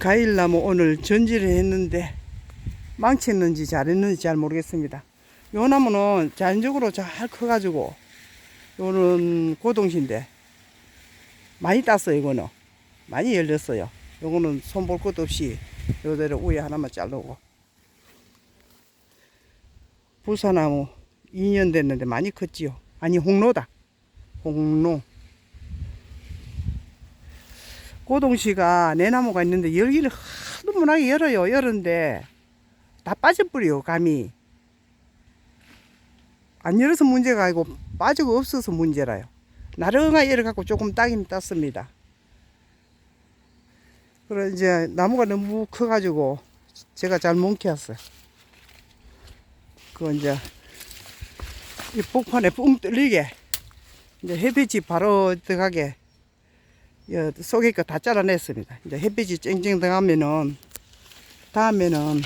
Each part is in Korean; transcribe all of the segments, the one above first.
과일나무 오늘 전지를 했는데 망쳤는지 잘했는지 잘 모르겠습니다. 요 나무는 자연적으로 잘 커가지고 요는 고동신데 많이 땄어요 이거는 많이 열렸어요. 요거는 손 볼 것도 없이 요대로 위에 하나만 자르고 부사나무 2년 됐는데 많이 컸지요. 아니 홍로다. 홍로. 고동씨가 내 나무가 있는데 열기를 하도 문하게 열어요. 열었는데 다 빠져버려요. 감이. 안 열어서 문제가 아니고 빠지고 없어서 문제라요. 나릉하게 열어갖고 조금 따긴 땄습니다. 그래 이제 나무가 너무 커가지고 제가 잘 못 키웠어요. 그거 이제 이 복판에 뿡 뚫리게 이제 햇빛이 바로 들어가게 여 속에 거 다 잘라냈습니다. 이제 햇빛이 쨍쨍 들어가면은 다음에는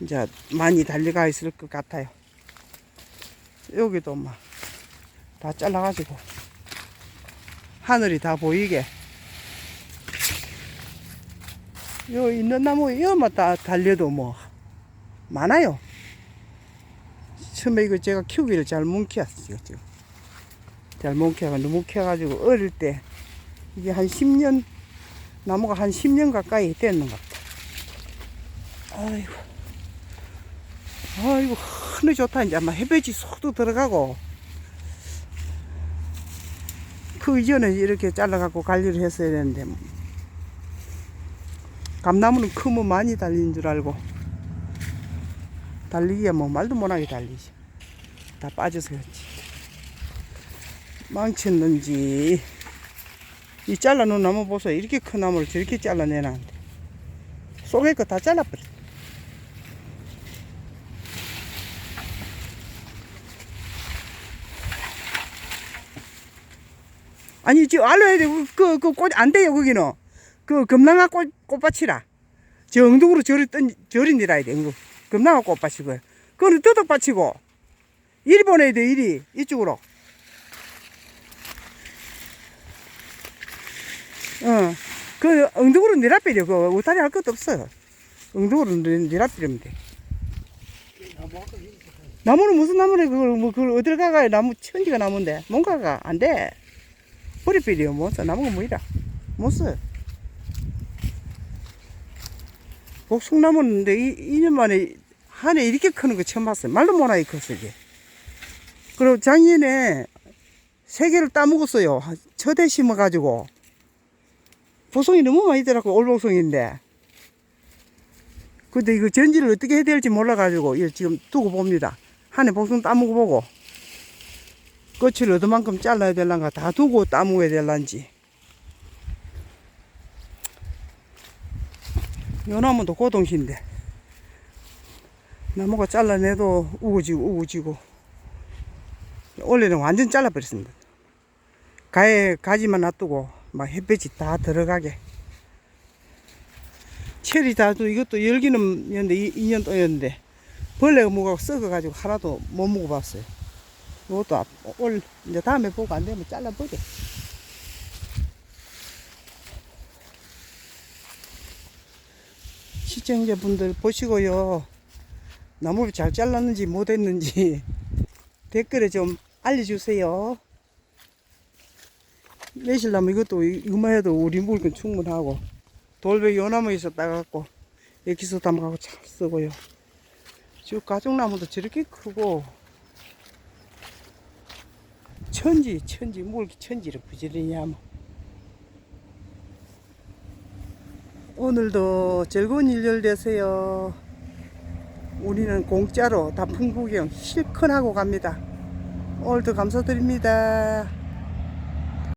이제 많이 달려가 있을 것 같아요. 여기도 막 다 잘라가지고 하늘이 다 보이게 요 있는 나무 여만 다 달려도 뭐 많아요. 처음에 이거 제가 키우기를 잘못 키웠어요. 지금. 잘못 키워가 너무 키워가지고 어릴 때 이게 한 10년 나무가 한 10년 가까이 됐는 것 같아. 아이고. 아이고, 하늘 좋다. 이제 아마 햇볕이 속도 들어가고. 그 이전에 이렇게 잘라갖고 관리를 했어야 되는데. 감나무는 크면 많이 달린 줄 알고. 달리기야 뭐 말도 못하게 달리지. 다 빠져서 그렇지. 망쳤는지. 이 잘라놓은 나무 보세요. 이렇게 큰 나무를 저렇게 잘라내놨는데. 속에 거 다 잘라버려. 아니, 지금 알로에 그, 그 꽃, 안 돼요, 거기는. 그, 금랑아 꽃, 꽃밭이라. 저 엉덩으로 저리 뜬, 저리 내려야 돼, 그. 금랑아 꽃밭이고요. 그거는 뜨덕밭이고. 이리 보내야 돼, 이리. 이쪽으로. 어. 그 엉덩으로 내려버려. 그 우타리 할 것도 없어요. 엉덩으로 내- 내려버리면 돼. 나무는 무슨 나무래? 그걸, 뭐, 그걸 어딜 가가 나무 천지가 나무인데. 뭔가가 안 돼. 버리버려. 못 써. 나무가 뭐이라. 못 써. 복숭나무인데, 이, 2년 만에 한 해 이렇게 크는 거 처음 봤어요. 말도 못하게 컸어, 이게. 그리고 작년에 세 개를 따먹었어요. 첫해 심어가지고. 보송이 너무 많이 들어갖고 올복송인데. 근데 이거 전지를 어떻게 해야 될지 몰라가지고 지금 두고 봅니다. 한 해 복숭 따먹어 보고 끝을 얻어만큼 잘라야 될란가 다 두고 따먹어야 될란지. 요 나무도 고동신데 나무가 잘라내도 우거지고 우거지고 원래는 완전 잘라버렸습니다. 가에 가지만 놔두고 막 햇볕이 다 들어가게. 철이 다도 이것도 열기는 였는데 2년 또였는데 벌레가 뭐가 썩어가지고 하나도 못 먹어봤어요. 이것도 앞- 올 이제 다음에 보고 안 되면 잘라버려. 시청자분들 보시고요. 나무를 잘 잘랐는지 못했는지 댓글에 좀 알려주세요. 매실나무 이것도 이거만 해도 우리 물건 충분하고 돌배 요나무에서 따갖고 여기서 담아갖고 잘 쓰고요. 지금 가죽나무도 저렇게 크고 천지 천지 물 천지를 부지런히 하면 오늘도 즐거운 일요일 되세요. 우리는 공짜로 단풍 구경 실컷 하고 갑니다. 오늘도 감사드립니다.